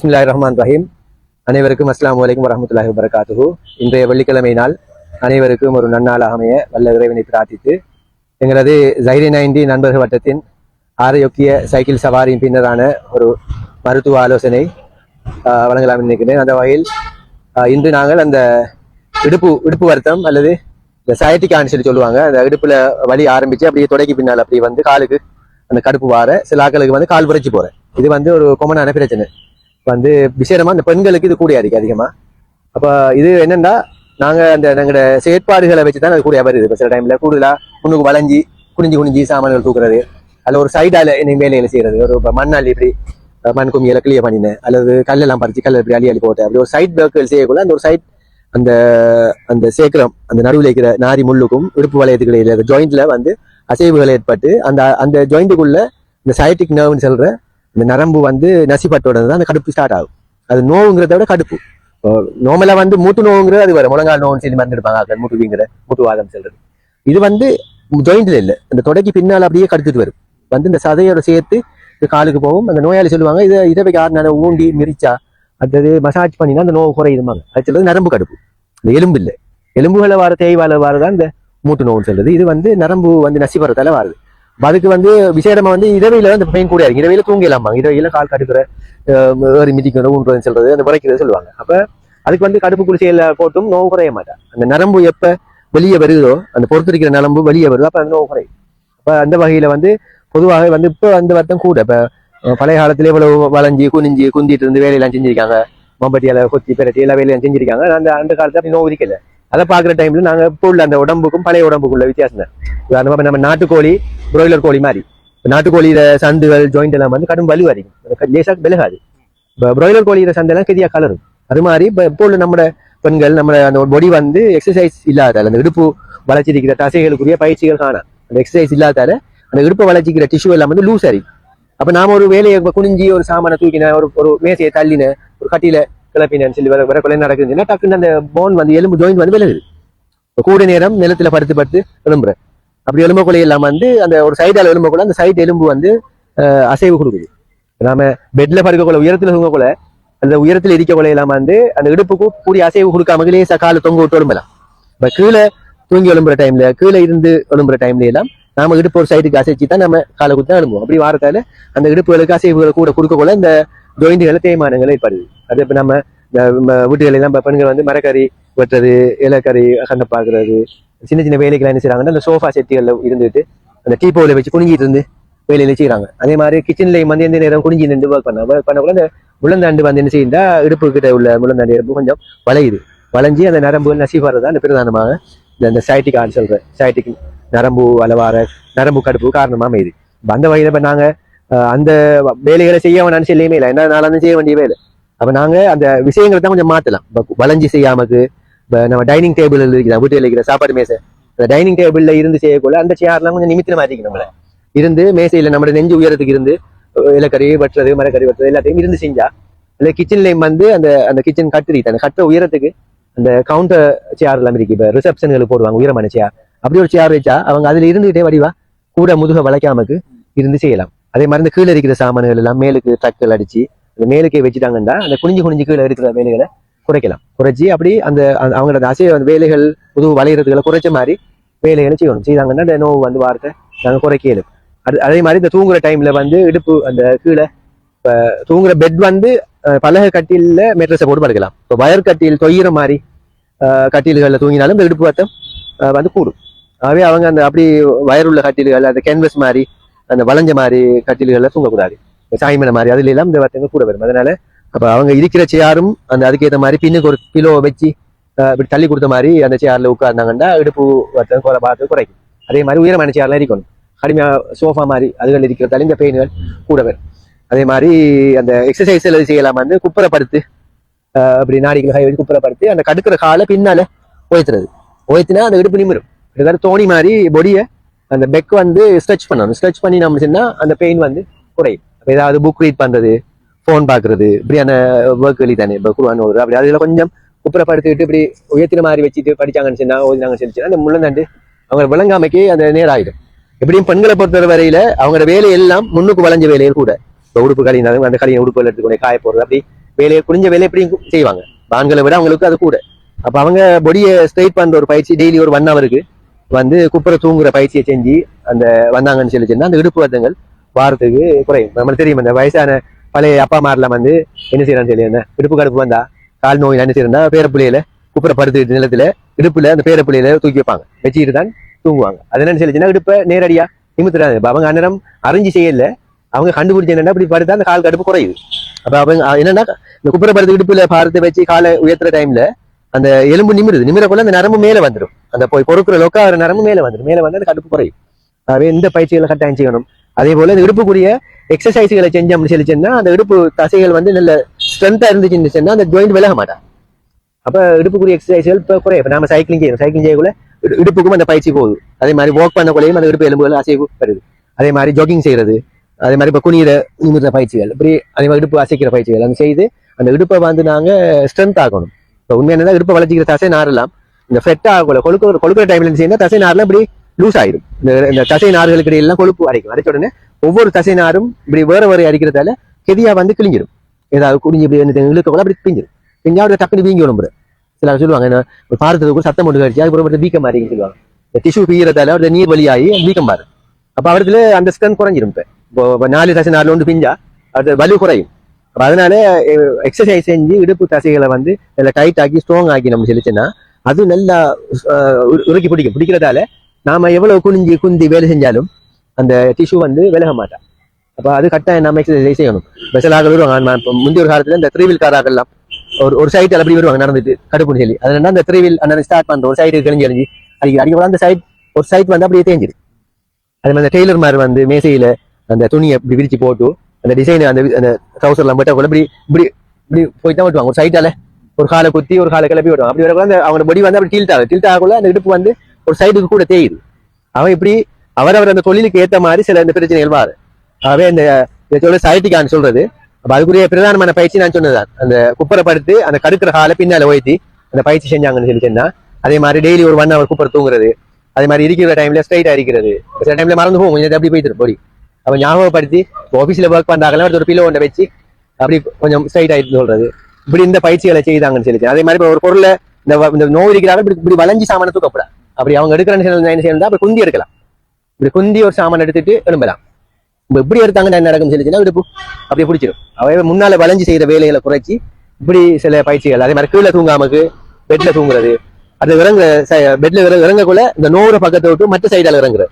பிஸ்மில்லாய் ரஹ்மான் ரஹீம் அனைவருக்கும் அஸ்லாம் அலைக்கும் வரஹ்மத்துல்லாஹி வபரகாத்துஹு. இன்றைய வெள்ளிக்கிழமை நாள் அனைவருக்கும் ஒரு நன்னாளாக அமைய வல்ல இறைவனை பிரார்த்தித்து எங்களது ஜைரி நைன்டி நண்பர்கள் வட்டத்தின் ஆரோக்கிய சைக்கிள் சவாரியின் பின்னரான ஒரு மருத்துவ ஆலோசனை ஆஹ், வழங்கலாம் நினைக்கிறேன் அந்த வகையில் ஆஹ், இன்று நாங்கள் அந்த இடுப்பு இடுப்பு வருத்தம் அல்லது இந்த சயட்டிக்கான்னு சொல்லி சொல்லுவாங்க. அந்த இடுப்புல வலி ஆரம்பிச்சு அப்படியே தொடக்கி பின்னால் அப்படி வந்து காலுக்கு அந்த கடுப்பு வார சில ஆட்களுக்கு வந்து கால் புரைச்சி போறேன். இது வந்து ஒரு கொமனான பிரச்சனை. வந்து விசேடமா இந்த பெண்களுக்கு இது கூடியா இருக்கு அதிகமா. அப்ப இது என்னன்னா நாங்க அந்த எங்களோட செயற்பாடுகளை வச்சு தான் அது கூடிய வருது. இப்போ சில டைம்ல கூடுதலா முன்னுக்கு வளைஞ்சி குனிஞ்சு குனிஞ்சு சாமான்கள் தூக்குறது அல்ல ஒரு சைடால என்ன வேலைகளை செய்யறது ஒரு மண்ணால் இப்படி மண் குமியில கிளியர் பண்ணினேன். அல்லது கல்லெல்லாம் பறிச்சு கல் இப்படி அள்ளி அள்ளி போட்டேன். அப்படி ஒரு சைட் ஒர்க்குகள் செய்யக்குள்ள அந்த ஒரு சைட் அந்த அந்த சேக்கரம் அந்த நடுவில் இருக்கிற நாரி முள்ளுக்கும் இடுப்பு வளையத்துக்கு இடையில ஜாயிண்ட்ல வந்து அசைவுகள் ஏற்பட்டு அந்த அந்த ஜாயிண்ட்டுக்குள்ள இந்த சயட்டிக் நர்வ்னு சொல்ற இந்த நரம்பு வந்து நசிப்பட்டோட தான் அந்த கடுப்பு ஸ்டார்ட் ஆகும். அது நோவுங்கிறத விட கடுப்பு. நோமலா வந்து மூட்டு நோவுங்கிறது அது வரும் முழங்கால் நோவுன்னு சொல்லி மருந்து எடுப்பாங்க மூட்டுவிங்கிற மூட்டு வாதம் சொல்றது. இது வந்து ஜாயிண்ட்ல இல்லை. இந்த தொடக்கி பின்னால் அப்படியே கடுத்துட்டு வரும். வந்து இந்த சதையோட சேர்த்து காலுக்கு போகும். அந்த நோயாளி சொல்லுவாங்க இதை இதை ஆறு நாள் ஊண்டி மிரிச்சா அடுத்தது மசாஜ் பண்ணினா அந்த நோவு குறையுதுமாங்க அது சொல்றது நரம்பு கடுப்பு. இந்த எலும்பு இல்லை. எலும்புகளை வர தேய்வால வரதான் இந்த மூட்டு நோவுன்னு சொல்றது. இது வந்து நரம்பு வந்து நசிபரத்தால வருது. அதுக்கு வந்து விசேடமா வந்து இரவையில வந்து பெயின் கூட இருக்கு. இரவையில தூங்கிடலாமா இரவையில கால் கடுக்கிற ஏறி மிதிக்கணும் சொல்றது அந்த முறைக்கிறது சொல்லுவாங்க. அப்ப அதுக்கு வந்து கடுப்பு குளிசையில போட்டும் நோவு குறைய மாட்டேன் அந்த நரம்பு எப்ப வெளியே வருதோ அந்த பொறுத்திருக்கிற நரம்பு வெளியே வருதோ அப்ப அந்த நோவு குறையும். அப்ப அந்த வகையில வந்து பொதுவாக வந்து இப்போ அந்த வருத்தம் கூட. இப்ப பழைய காலத்துல இவ்வளவு வளைஞ்சு குனிஞ்சு குந்திட்டு இருந்து வேலையெல்லாம் செஞ்சிருக்காங்க. மம்பட்டியால கொத்தி பெரட்டி எல்லா வேலையும் செஞ்சிருக்காங்க. அந்த அந்த காலத்துல அப்படி நோவு இருக்கல அதை பாக்குற டைம்ல நாங்க இப்போ உள்ள அந்த உடம்புக்கும் பழைய உடம்புக்குள்ள வித்தியாசம் தான். உதாரணமா நம்ம நாட்டுக்கோழி பிராய்லர் கோழி மாதிரி. இப்போ நாட்டுக்கோழியில சந்துகள் ஜாயிண்ட் எல்லாம் வந்து கடும் வலு அதிகம் லேசாக விலகாது. இப்போ கோழியில சந்தெல்லாம் கெதியாக கலரும். அது மாதிரி இப்போ இப்போ உள்ள நம்ம பெண்கள் நம்ம அந்த பொடி வந்து எக்ஸசைஸ் இல்லாதால அந்த இடுப்பு வளர்ச்சிருக்கிற தசைகளுக்குரிய பயிற்சிகள் காணாம். அந்த எக்ஸசைஸ் இல்லாதால அந்த இடுப்பு வளர்ச்சிக்கிற டிஷ்யூ எல்லாம் வந்து லூஸ் ஆகி அப்போ நாம ஒரு வேலையை குனிஞ்சி ஒரு சாமானை தூக்கின ஒரு ஒரு மேசையை தள்ளின ஒரு கட்டியில கிளப்பினு சொல்லி வர வர கொலை நடக்குதுன்னா டக்குன்னு அந்த போன் வந்து எலும்பு ஜாயின் வந்து விலகுது. கூட நேரம் நிலத்துல படுத்து படுத்து எலும்புற அப்படி எலும்புக்குள்ளே இல்லாமல் வந்து அந்த ஒரு சைடால் எலும்புக்குள்ள அந்த சைடு எலும்பு வந்து அசைவு கொடுக்குது. நாம பெட்ல படுக்கக்குள்ள உயரத்தில் உயரத்துல அந்த உயரத்தில் இருக்கக்குள்ள இல்லாமல் வந்து அந்த இடுப்புக்கு கூடிய அசைவு கொடுக்காம லேசா கால தொங்க விட்டு எலும்பலாம். இப்ப கீழே தூங்கி எழும்புற டைம்ல கீழே இருந்து எழும்புற டைம்ல எல்லாம் நாம இடுப்பு ஒரு சைடுக்கு அசைச்சு தான் நம்ம காலை குத்தா எழும்புவோம் அப்படி வாரத்தால அந்த இடுப்புகளுக்கு அசைவுகளை கூட கொடுக்கக்குள்ள இந்த ஜாயிண்ட்களை தேய்மானங்கள் ஏற்படுது அது இப்ப நம்ம இந்த வீட்டுகளில் எல்லாம் பெண்கள் வந்து மரக்கறி வெட்டுறது இலக்கறி கண்ணை பாக்குறது சின்ன சின்ன வேலைகள் என்ன செய்றாங்கன்னா அந்த சோஃபா செட்டிகள்ல இருந்துட்டு அந்த டீ போல வச்சு குனிஞ்சிட்டு இருந்து வேலையில செய்கிறாங்க அதே மாதிரி கிச்சன்லேயும் வந்து எந்த நேரம் குனிஞ்சி நின்று ஒர்க் பண்ண ஒர்க் பண்ணக்குள்ள அந்த முள்ளந்தாண்டு வந்து என்ன செய்யுண்டா இடுப்பு கிட்ட உள்ள முள்ளந்தாண்டு இடுப்பு கொஞ்சம் வளையுது. வளைஞ்சி அந்த நரம்புகள் நசிவாரதான் அந்த பிரதானமாக இந்த இந்த சைட்டிக் ஆன் சொல்ற சைட்டிக் நரம்பு அளவார நரம்பு கடுப்பு காரணமா அமையுது. அந்த வகையில இப்ப நாங்க அந்த வேலைகளை செய்ய வேணாம்னு செய்யலையுமே இல்லை. என்ன நாளாந்து செய்ய வேண்டிய வேலை. அப்ப நாங்க அந்த விஷயங்களை தான் கொஞ்சம் மாத்தலாம். வளைஞ்சி செய்யாமக்கு நம்ம டைனிங் டேபிள் இருக்கிற வீட்டில் இருக்கிற சாப்பாடு மேசை. அந்த டைனிங் டேபிளில் இருந்து செய்யக்குள்ள அந்த சேர்லாம் கொஞ்சம் நிமித்தம் மாட்டிக்கணும் நம்மளை. இருந்து மேசையில நம்ம நெஞ்சு உயரத்துக்கு இருந்து இலக்கறி வெட்டுறது மரக்கறி வெட்டுறது எல்லாத்தையும் இருந்து செஞ்சா இல்லை கிச்சன்லயும் வந்து அந்த அந்த கிச்சன் கட்டு அந்த கட்ட உயரத்துக்கு அந்த கவுண்டர் சேர் எல்லாம் இருக்கு. இப்போ ரிசப்ஷன்களுக்கு போடுவாங்க உயரமான சேர் அப்படி ஒரு சேர் வச்சா அவங்க அதுல இருந்துகிட்டே வடிவா கூட முதுக வளைக்காமக்கு இருந்து செய்யலாம். அதே மாதிரி இந்த கீழே இருக்கிற சாமான்கள் எல்லாம் மேலுக்கு டக்கல் அடிச்சு அந்த மேலுக்கே வச்சுட்டாங்கன்னா அந்த குனிஞ்சு குனிஞ்சு கீழே இருக்கிற வேலைகளை குறைக்கலாம். குறைச்சி அப்படி அந்த அவங்களோட அசைய அந்த வேலைகள் புது வளையறதுகளை குறைச்ச மாதிரி வேலைகளை செய்யணும்? செய்தாங்கன்னா அந்த நோவு வந்து வார்த்தை நாங்கள் குறைக்க அது அதே மாதிரி இந்த தூங்குற டைம்ல வந்து இடுப்பு அந்த கீழே இப்போ தூங்குற பெட் வந்து பலக கட்டிலில் மெட்ரஸை போட்டு படுக்கலாம். இப்போ வயர் கட்டில் தொய்கிற மாதிரி கட்டில்களில் தூங்கினாலும் இந்த இடுப்பு வட்டம் வந்து கூடும். ஆகவே அவங்க அந்த அப்படி வயருள்ள கட்டில்கள் அந்த கேன்வஸ் மாதிரி அந்த வளைஞ்ச மாதிரி கட்டில்களில் தூங்கக்கூடாது. சாய்மனை மாதிரி அதுல எல்லாம் இந்த வட்டங்கள் கூட வரும். அதனால அப்போ அவங்க இருக்கிற சேரும் அந்த அதுக்கேற்ற மாதிரி பின்னுக்கு ஒரு கிலோ வச்சு இப்படி தள்ளி கொடுத்த மாதிரி அந்த சேரில் உட்கார்ந்தாங்கன்னா இடுப்பு வட்டம் குறை பார்த்து குறைக்கும். அதே மாதிரி உயரமான சேர்லாம் இருக்கணும். கடுமையாக சோஃபா மாதிரி அதுகள் இருக்கிறதால இந்த பெயின்கள் கூட வரும் அதே மாதிரி அந்த எக்ஸசைஸ் எல்லாம் செய்யலாம். வந்து குப்புறப்படுத்து அப்படி நாடிகள் கை வச்சு குப்புறப்படுத்தி அந்த கடுக்கிற காலை பின்னால் உயர்த்துறது. உயர்த்தினா அந்த இடுப்பு நிமிரும். ஏதாவது தோணி மாதிரி பொடியை அந்த பெக் வந்து ஸ்ட்ரெச் பண்ணணும். ஸ்ட்ரெச் பண்ணி நம்ம செஞ்சால் அந்த பெயின் வந்து குறையும். ஏதாவது புக் ரீட் பண்ணுறது ஃபோன் பாக்குறது இப்படியான ஒர்க் வெளி தானே இப்போ குருவான் ஒரு அப்படி அதுல கொஞ்சம் குப்புறப்படுத்திக்கிட்டு இப்படி உயர்த்தின மாதிரி வச்சுட்டு படிச்சாங்கன்னு சொன்னால் ஓதினாங்கன்னு சொல்லி அந்த முள்ளந்தாண்டு அவங்க விளங்காமைக்கு அந்த நேரம் ஆயிடும். எப்படியும் பெண்களை பொறுத்த வரையில அவங்களோட வேலையெல்லாம் முன்னுக்கு வளைஞ்ச வேலையில் கூட. இப்போ உடுப்பு கழினாலும் அந்த கழியை உடுப்புகள் எடுத்துக்கொண்டு காய போடுறது அப்படி வேலையை குடிஞ்ச வேலையை எப்படியும் செய்வாங்க. ஆண்களை விட அவங்களுக்கு அது கூட. அப்ப அவங்க பொடியை ஸ்ட்ரைட் பண்ற ஒரு பயிற்சி டெய்லி ஒரு ஒன் ஹவருக்கு வந்து குப்புற தூங்குற பயிற்சியை செஞ்சு அந்த வந்தாங்கன்னு சொல்லி அந்த இடுப்பு வர்த்தங்கள் வாரத்துக்கு குறையும். நம்மளுக்கு தெரியும் இந்த வயசான பழைய அப்பா மாரெல்லாம் வந்து என்ன செய்யறான்னு சொல்லி இடுப்பு கடுப்பு வந்தா கால் நோய் என்ன செய்யறா பேரப்பிள்ளையில குப்புற படுத்துக்கிட்டு நிலத்துல இடுப்புல அந்த பேரப்பிள்ளையில தூக்கி வைப்பாங்க. வச்சுக்கிட்டு தான் தூங்குவாங்க. அது என்ன சொல்லிச்சுன்னா இடுப்பை நேரடியா நிமித்துறாங்க. அவங்க அந்நேரம் அறிஞ்சு செய்யல. அவங்க கண்டுபிடிச்ச என்னன்னா இப்படி படுத்தா அந்த கால் கடுப்பு குறையுது. அப்ப அவங்க என்னன்னா இந்த குப்புற படுத்து இடுப்புல பாரத்தை வச்சு காலை உயர்த்துற டைம்ல அந்த எலும்பு நிமிருது. நிமிரக்குள்ள அந்த நரம்பு மேல வந்துடும் அந்த போய் பொறுக்கிற லொக்காகிற நரம்பு மேல வந்துடும் மேல வந்து அந்த கடுப்பு குறையும். ஆகவே இந்த பயிற்சிகளை கட்டாயம் செய்யணும். அதே போல இந்த இடுப்புக்குரிய எக்ஸசைஸ்களை செஞ்சோம்னு சொல்லி சொன்னா அந்த இடுப்பு தசைகள் வந்து நல்ல ஸ்ட்ரென்த்தா இருந்துச்சுன்னு சொன்னா அந்த ஜாயிண்ட் விலக மாட்டான் அப்ப இடுப்புக்குரிய எக்ஸசைஸ்கள் இப்போ குறையும். இப்போ நம்ம சைக்கிளிங் செய்யணும் சைக்கிளிங் செய்யக்குள்ள இடுப்புக்கும் அந்த பயிற்சி போகுது. அதே மாதிரி வாக் பண்ணக்குள்ளேயும் அந்த இடுப்பு எலும்புகள் அசைவு வருது அதே மாதிரி ஜாகிங் செய்யறது. அதே மாதிரி இப்ப குனியிற நிமிடுற பயிற்சிகள். இப்படி அதே மாதிரி இடுப்பு அசைக்கிற பயிற்சிகள். அந்த செய்து அந்த இடுப்பை வந்து நாங்க ஸ்ட்ரென்த் ஆகணும் இப்போ உண்மை என்னன்னா இடுப்பை வளர்ச்சிக்கிற தசை நாரலாம் இந்த ஃபெட் ஆகல கொழுக்கிற கொழுக்கிற டைம்ல செய்யணும் தசை நார்லாம் இப்படி லூஸ் ஆயிடும். இந்த இந்த தசை நார்களுக்கு இடையெல்லாம் கொழுப்பு அரைக்கும் அரைச்ச உடனே ஒவ்வொரு தசைனாரும் இப்படி வேற வேற அடிக்கிறதால கெதியா வந்து கிழிஞ்சிடும் ஏதாவது குடிஞ்சு இப்படி என்ன இழுக்க கூட அப்படி பிஞ்சிடும் பிஞ்சா அப்படியே டக்குனு வீங்கி விளம்புற சில சொல்லுவாங்க என்ன பாரத்துக்கு பாரத்துக்கு சத்தம் போட்டு கழிச்சு அதுக்கப்புறம் வீக்கம் மாறின்னு சொல்லுவாங்க இந்த டிஷ்யூ பீயறதால அவருடைய நீர் வழியாகி வீக்கம் பாரு அப்ப அவரதுல அந்த ஸ்ட்ரென்த் குறைஞ்சிரும் இப்போ. இப்போ நாலு தசை நாலு ஒன்று பிஞ்சா அது வலு குறையும். அப்போ அதனால எக்ஸசைஸ் செஞ்சு இடுப்பு தசைகளை வந்து நல்லா டைட் ஆக்கி ஸ்ட்ராங் ஆக்கி நம்ம செலுத்தினா அது நல்லா உரு- உருக்கி பிடிக்கும். பிடிக்கிறதால நாம எவ்வளவு குனிஞ்சு குந்தி வேலை செஞ்சாலும் அந்த டிஷ்யூ வந்து விலக மாட்டேன் அப்போ அது கட்டாயம் நம்ம எக்ஸசைஸ் செய்யணும். ஸ்பெஷலாக வருவாங்க. நான் முந்தைய ஒரு காலத்துல இந்த த்ரீவில் காராகலாம் ஒரு ஒரு சைட்டில் அப்படி வருவாங்க. நடந்துட்டு கடுப்புன்னு சொல்லி அதனால அந்த த்ரீவில் அந்த ஸ்டார்ட் பண்ணுற ஒரு சைடு கிழிஞ்சு அழிஞ்சு அடிக்க அடிக்க அந்த சைட் ஒரு சைட் வந்து அப்படியே தேஞ்சிரு அது மாதிரி அந்த டெய்லர் மாதிரி வந்து மேசையில அந்த துணியை இப்படி விரிச்சு போட்டு அந்த டிசைன் அந்த அந்த ட்ரௌசர்லாம் போட்டால் கூட இப்படி இப்படி இப்படி போய் தான் விட்டுவாங்க ஒரு சைட்டால ஒரு காலை குத்தி ஒரு காலை கிளப்பி விடுவாங்க. அப்படி வரக்குள்ள அந்த அவங்க பொடி வந்து அப்படி டில்ட் ஆகும் டில்ட் ஆகக்குள்ள அந்த இடுப்பு வந்து ஒரு சைடுக்கு கூட தேயுது. அவன் இப்படி அவரவர் அந்த தொழிலுக்கு ஏத்த மாதிரி சில இந்த பிரச்சனைகள் வாரு ஆகவே இந்த இதை சொல்ல சைட்டிக்கான்னு சொல்றது. அப்ப அதுக்குரிய பிரதானமான பயிற்சி நான் சொன்னதான் அந்த குப்பரை படுத்து அந்த கடுக்கிற காலை பின்னால ஓய்த்தி அந்த பயிற்சி செஞ்சாங்கன்னு சொல்லி சொன்னா அதே மாதிரி டெய்லி ஒரு ஒன் ஹவர் குப்பரை தூங்குறது அதே மாதிரி இருக்கிற டைம்ல ஸ்ட்ரைட்டா இருக்கிறது. சில டைம்ல மறந்து போகும். கொஞ்சம் அப்படி போயிட்டு போடி அப்ப ஞாபகப்படுத்தி ஆபீஸ்ல ஒர்க் பண்றாங்களா ஒரு பிலோ ஒன்றை வச்சு அப்படி கொஞ்சம் ஸ்ட்ரைட் ஆயிட்டு சொல்றது. இப்படி இந்த பயிற்சிகளை செய்தாங்கன்னு சொல்லி அதே மாதிரி ஒரு பொருளை இந்த வ- இந்த நோய் இருக்கிறாங்க இப்படி இப்படி வளைஞ்சி சாமான தூக்கப்படாது. அப்படி அவங்க எடுக்கிறன்னு சொன்னா என்ன செய்யணும் அப்படி குந்தி எடுக்கலாம் இப்படி குந்தி ஒரு சாமான் எடுத்துட்டு எழும்பலாம். இப்ப இப்படி எடுத்தாங்கன்னா என்ன நடக்கும் சொல்லிச்சுன்னா அப்படியே பிடிச்சிடும் அவைய முன்னால வளைஞ்சு செய்யற வேலைகளை குறைச்சி இப்படி சில பயிற்சிகள். அதே மாதிரி கீழே தூங்காமக்கு பெட்ல தூங்குறது. அது இறங்க பெட்ல இறங்கக்குள்ள இந்த நோவுற பக்கத்தை விட்டு மற்ற சைடால இறங்குறது.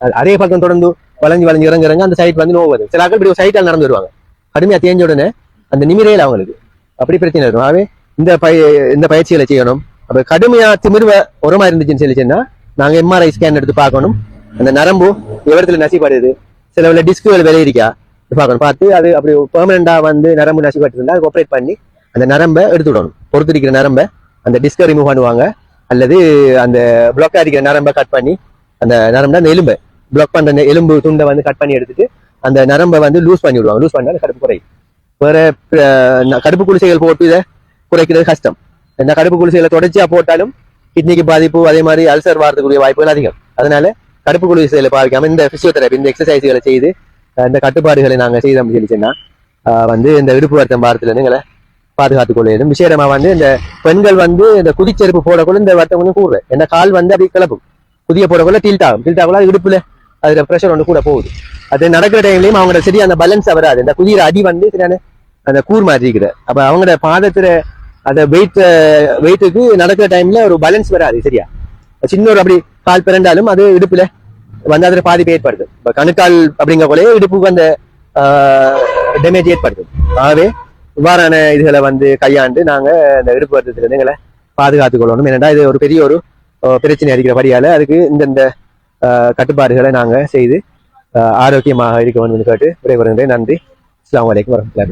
அது அதே பக்கம் தொடர்ந்து வளைஞ்சு வளைஞ்சு இறங்க இறங்க அந்த சைட் வந்து நோவுது சில ஆட்கள் இப்படி ஒரு சைட்டால் நடந்து வருவாங்க. கடுமையா தேஞ்ச உடனே அந்த நிமிரையில் அவங்களுக்கு அப்படி பிரச்சனை இருக்கும். ஆகவே இந்த பய இந்த பயிற்சிகளை செய்யணும். அப்ப கடுமையா திமிர்வ உரமா இருந்துச்சுன்னு சொல்லிச்சுன்னா நாங்க எம்ஆர்ஐ ஸ்கேன் எடுத்து பார்க்கணும். அந்த நரம்பு விவரத்துல நசிப்படுது சில உள்ள டிஸ்குகள் விலை இருக்கா பார்க்கணும். பார்த்து அது அப்படி பெர்மனண்டா வந்து நரம்பு நசிப்பட்டு இருந்தால் அது ஆப்ரேட் பண்ணி அந்த நரம்பை எடுத்து விடணும் பொறுத்திருக்கிற நரம்பை அந்த டிஸ்கை ரிமூவ் பண்ணுவாங்க. அல்லது அந்த பிளாக் அடிக்கிற நரம்பை கட் பண்ணி அந்த நரம்பு அந்த எலும்பை பிளாக் பண்ற அந்த எலும்பு துண்டை வந்து கட் பண்ணி எடுத்துட்டு அந்த நரம்பை வந்து லூஸ் பண்ணி விடுவாங்க லூஸ் பண்ணால் கடுப்பு குறையும். வேற கடுப்பு குளிசைகள் போட்டு இதை குறைக்கிறது கஷ்டம். இந்த கடுப்பு குளிசைகளை தொடர்ச்சியா போட்டாலும் கிட்னிக்கு பாதிப்பு அதே மாதிரி அல்சர் வரதுக்குரிய வாய்ப்புகள் அதிகம். அதனால கடுப்பு குளிசைகளை பாதிக்காம இந்த பிசியோதெரபி இந்த எக்ஸசைஸ்களை செய்து இந்த கட்டுப்பாடுகளை நாங்க செய்தோம் சொல்லிச்சுன்னா வந்து இந்த இடுப்பு வருத்தம் வாரத்துல எங்களை பாதுகாத்துக் கொள்ளும் விசேடமா வந்து இந்த பெண்கள் வந்து இந்த குதிச்செருப்பு போடக்குள்ள இந்த வருத்தம் கொஞ்சம் கூடுது. என்ன கால் வந்து அப்படி கிளப்பும் குதிய போடக்குள்ள டில்ட் ஆகும். டில்ட் ஆகல இடுப்புல அதுல ப்ரெஷர் ஒன்று கூட போகுது. அது நடக்கிற டைம்லயும் அவங்களோட சரியா அந்த பேலன்ஸ் வராது. இந்த குதிர அடி வந்து சரியான அந்த கூர் மாதிரி இருக்குது. அப்ப அவங்களோட பாதத்துல அந்த வெயிட் வெயிட்டுக்கு நடக்கிற டைம்ல ஒரு பேலன்ஸ் வராது சரியா? சின்ன ஒரு அப்படி கால் பிறண்டாலும் அது இடுப்புல வந்து அதில் பாதிப்பு ஏற்படுது இப்போ கணுக்கால் அப்படிங்கக்குள்ளே இடுப்புக்கு அந்த டேமேஜ் ஏற்படுது ஆகவே இவ்வாறான இதுகளை வந்து கையாண்டு நாங்க இந்த இடுப்பு வருத்தத்துல எங்களை பாதுகாத்துக் கொள்ளணும். ஏன்னா இது ஒரு பெரிய ஒரு பிரச்சனை பிரச்சனை இருக்கிறபடியால அதுக்கு இந்தந்த கட்டுப்பாடுகளை நாங்க செய்து ஆரோக்கியமாக இருக்க வேண்டும் என்று கேட்டு விடைபெறுகின்றேன். நன்றி. அஸ்லாம் வலைக்கம் வரமத்துல